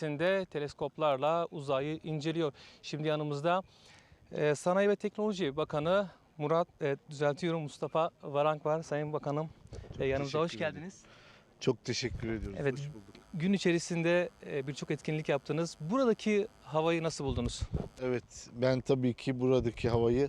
içerisinde teleskoplarla uzayı inceliyor. Şimdi yanımızda e, Sanayi ve Teknoloji Bakanı Murat, e, düzeltiyorum Mustafa Varank var. Sayın Bakanım e, yanımıza hoş ederim. geldiniz. Çok teşekkür ediyoruz. Evet. Hoş bulduk. Gün içerisinde e, birçok etkinlik yaptınız. Buradaki havayı nasıl buldunuz? Evet ben tabii ki buradaki havayı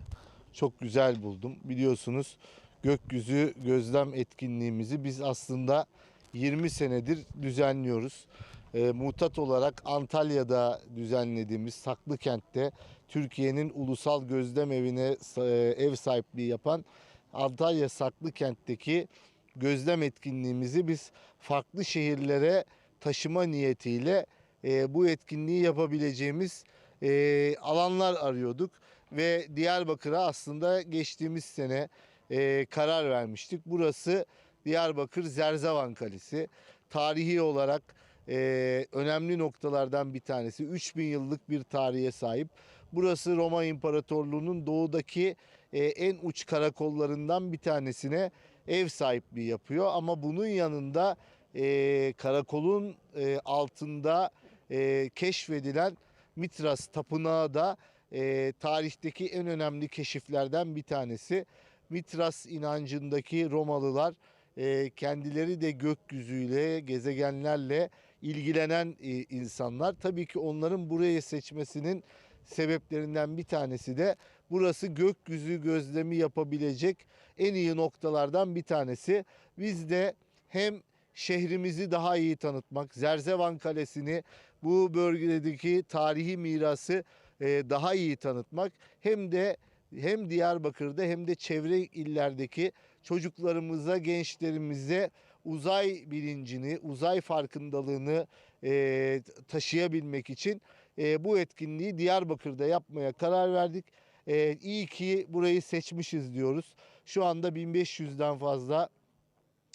çok güzel buldum. Biliyorsunuz gökyüzü gözlem etkinliğimizi biz aslında 20 senedir düzenliyoruz. E, mutat olarak Antalya'da düzenlediğimiz Saklıkent'te Türkiye'nin ulusal gözlem evine e, ev sahipliği yapan Antalya Saklıkent'teki gözlem etkinliğimizi biz farklı şehirlere taşıma niyetiyle e, bu etkinliği yapabileceğimiz e, alanlar arıyorduk ve Diyarbakır'a aslında geçtiğimiz sene e, karar vermiştik. Burası Diyarbakır Zerzevan Kalesi. Tarihi olarak e, önemli noktalardan bir tanesi. 3000 yıllık bir tarihe sahip. Burası Roma İmparatorluğu'nun doğudaki e, en uç karakollarından bir tanesine ev sahipliği yapıyor. Ama bunun yanında e, karakolun e, altında e, keşfedilen Mitras Tapınağı da e, tarihteki en önemli keşiflerden bir tanesi. Mitras inancındaki Romalılar e, kendileri de gökyüzüyle, gezegenlerle ilgilenen e, insanlar. Tabii ki onların burayı seçmesinin sebeplerinden bir tanesi de burası gökyüzü gözlemi yapabilecek en iyi noktalardan bir tanesi. Biz de hem şehrimizi daha iyi tanıtmak, Zerzevan Kalesi'ni bu bölgedeki tarihi mirası e, daha iyi tanıtmak hem de hem Diyarbakır'da hem de çevre illerdeki çocuklarımıza, gençlerimize uzay bilincini, uzay farkındalığını e, taşıyabilmek için e, bu etkinliği Diyarbakır'da yapmaya karar verdik. E, iyi ki burayı seçmişiz diyoruz. Şu anda 1500'den fazla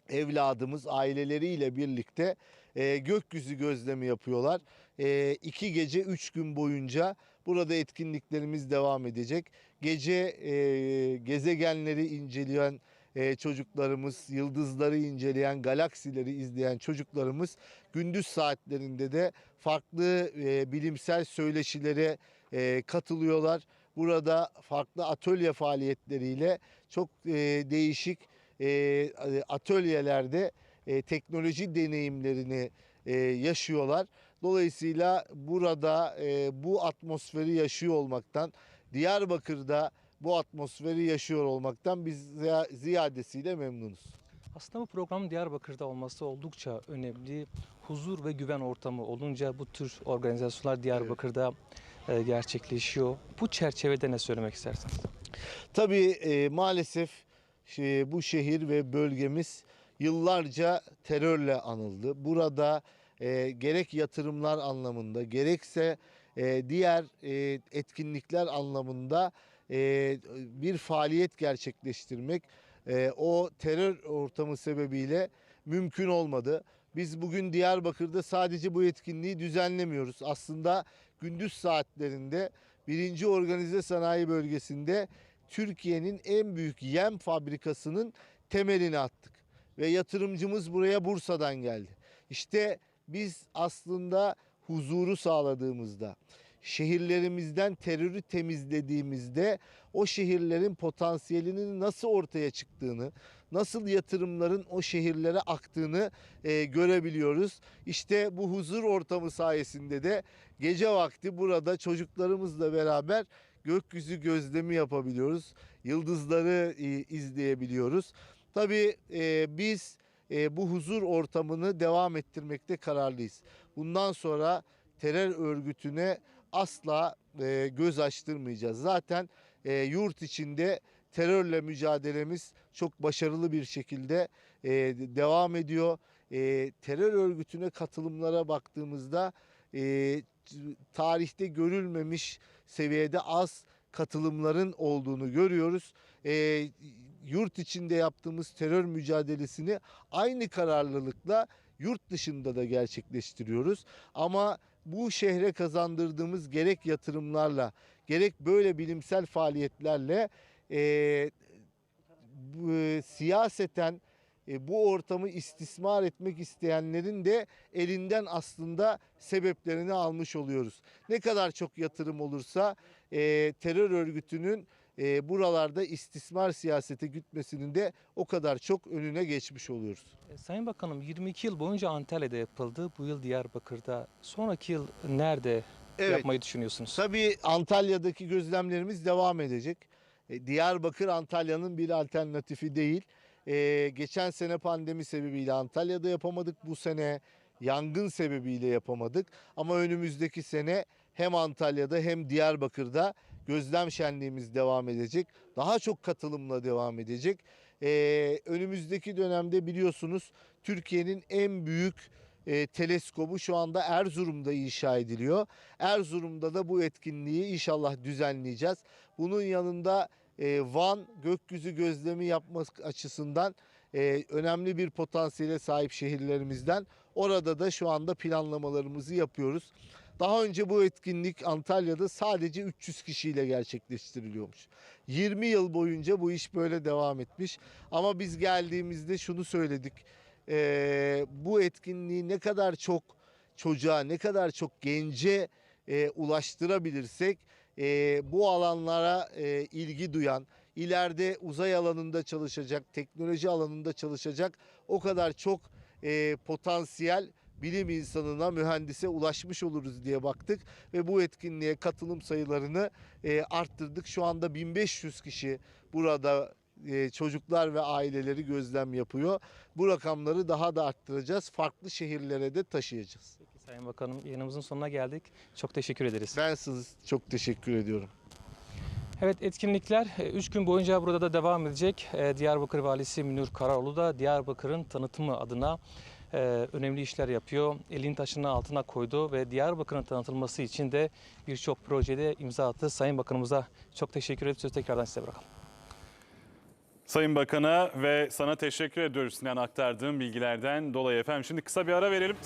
evladımız aileleriyle birlikte e, gökyüzü gözlemi yapıyorlar. E, iki gece üç gün boyunca burada etkinliklerimiz devam edecek. Gece e, gezegenleri inceleyen e, çocuklarımız, yıldızları inceleyen, galaksileri izleyen çocuklarımız gündüz saatlerinde de farklı e, bilimsel söyleşilere e, katılıyorlar. Burada farklı atölye faaliyetleriyle çok e, değişik atölyelerde e, teknoloji deneyimlerini yaşıyorlar. Dolayısıyla burada bu atmosferi yaşıyor olmaktan, Diyarbakır'da bu atmosferi yaşıyor olmaktan biz ziya- ziyadesiyle memnunuz. Aslında bu programın Diyarbakır'da olması oldukça önemli. Huzur ve güven ortamı olunca bu tür organizasyonlar Diyarbakır'da e, gerçekleşiyor. Bu çerçevede ne söylemek istersiniz? Tabii e, maalesef şey, bu şehir ve bölgemiz yıllarca terörle anıldı. Burada e, gerek yatırımlar anlamında gerekse e, diğer e, etkinlikler anlamında e, bir faaliyet gerçekleştirmek e, o terör ortamı sebebiyle mümkün olmadı. Biz bugün Diyarbakır'da sadece bu etkinliği düzenlemiyoruz. Aslında gündüz saatlerinde birinci organize sanayi bölgesinde Türkiye'nin en büyük yem fabrikasının temelini attık. Ve yatırımcımız buraya Bursa'dan geldi. İşte biz aslında huzuru sağladığımızda, şehirlerimizden terörü temizlediğimizde o şehirlerin potansiyelinin nasıl ortaya çıktığını, nasıl yatırımların o şehirlere aktığını e, görebiliyoruz. İşte bu huzur ortamı sayesinde de gece vakti burada çocuklarımızla beraber gökyüzü gözlemi yapabiliyoruz. Yıldızları e, izleyebiliyoruz. Tabii e, biz e, bu huzur ortamını devam ettirmekte kararlıyız. Bundan sonra terör örgütüne asla e, göz açtırmayacağız. Zaten e, yurt içinde terörle mücadelemiz çok başarılı bir şekilde e, devam ediyor. E, terör örgütüne katılımlara baktığımızda e, tarihte görülmemiş seviyede az katılımların olduğunu görüyoruz. E, yurt içinde yaptığımız terör mücadelesini aynı kararlılıkla yurt dışında da gerçekleştiriyoruz. Ama bu şehre kazandırdığımız gerek yatırımlarla gerek böyle bilimsel faaliyetlerle e, bu, siyaseten e, bu ortamı istismar etmek isteyenlerin de elinden aslında sebeplerini almış oluyoruz. Ne kadar çok yatırım olursa e, terör örgütünün e, buralarda istismar siyasete gütmesinin de o kadar çok önüne geçmiş oluyoruz. E, Sayın Bakanım 22 yıl boyunca Antalya'da yapıldı. Bu yıl Diyarbakır'da. Sonraki yıl nerede Evet. yapmayı düşünüyorsunuz? Tabii Antalya'daki gözlemlerimiz devam edecek. E, Diyarbakır Antalya'nın bir alternatifi değil. E, geçen sene pandemi sebebiyle Antalya'da yapamadık. Bu sene yangın sebebiyle yapamadık. Ama önümüzdeki sene hem Antalya'da hem Diyarbakır'da gözlem şenliğimiz devam edecek. Daha çok katılımla devam edecek. E, önümüzdeki dönemde biliyorsunuz Türkiye'nin en büyük e, teleskobu şu anda Erzurum'da inşa ediliyor. Erzurum'da da bu etkinliği inşallah düzenleyeceğiz. Bunun yanında e, Van gökyüzü gözlemi yapmak açısından e, önemli bir potansiyele sahip şehirlerimizden. Orada da şu anda planlamalarımızı yapıyoruz. Daha önce bu etkinlik Antalya'da sadece 300 kişiyle gerçekleştiriliyormuş. 20 yıl boyunca bu iş böyle devam etmiş. Ama biz geldiğimizde şunu söyledik. Ee, bu etkinliği ne kadar çok çocuğa, ne kadar çok gence e, ulaştırabilirsek e, bu alanlara e, ilgi duyan, ileride uzay alanında çalışacak, teknoloji alanında çalışacak o kadar çok e, potansiyel bilim insanına, mühendise ulaşmış oluruz diye baktık ve bu etkinliğe katılım sayılarını e, arttırdık. Şu anda 1500 kişi burada e, çocuklar ve aileleri gözlem yapıyor. Bu rakamları daha da arttıracağız. Farklı şehirlere de taşıyacağız. Peki Sayın Bakanım yayınımızın sonuna geldik. Çok teşekkür ederiz. Ben size çok teşekkür ediyorum. Evet etkinlikler 3 gün boyunca burada da devam edecek. E, Diyarbakır Valisi Münir Karaoğlu da Diyarbakır'ın tanıtımı adına e, önemli işler yapıyor. Elin taşını altına koydu ve Diyarbakır'ın tanıtılması için de birçok projede imza attı. Sayın Bakanımıza çok teşekkür edip sözü tekrardan size bırakalım. Sayın Bakan'a ve sana teşekkür ediyoruz Sinan aktardığım bilgilerden dolayı efendim. Şimdi kısa bir ara verelim.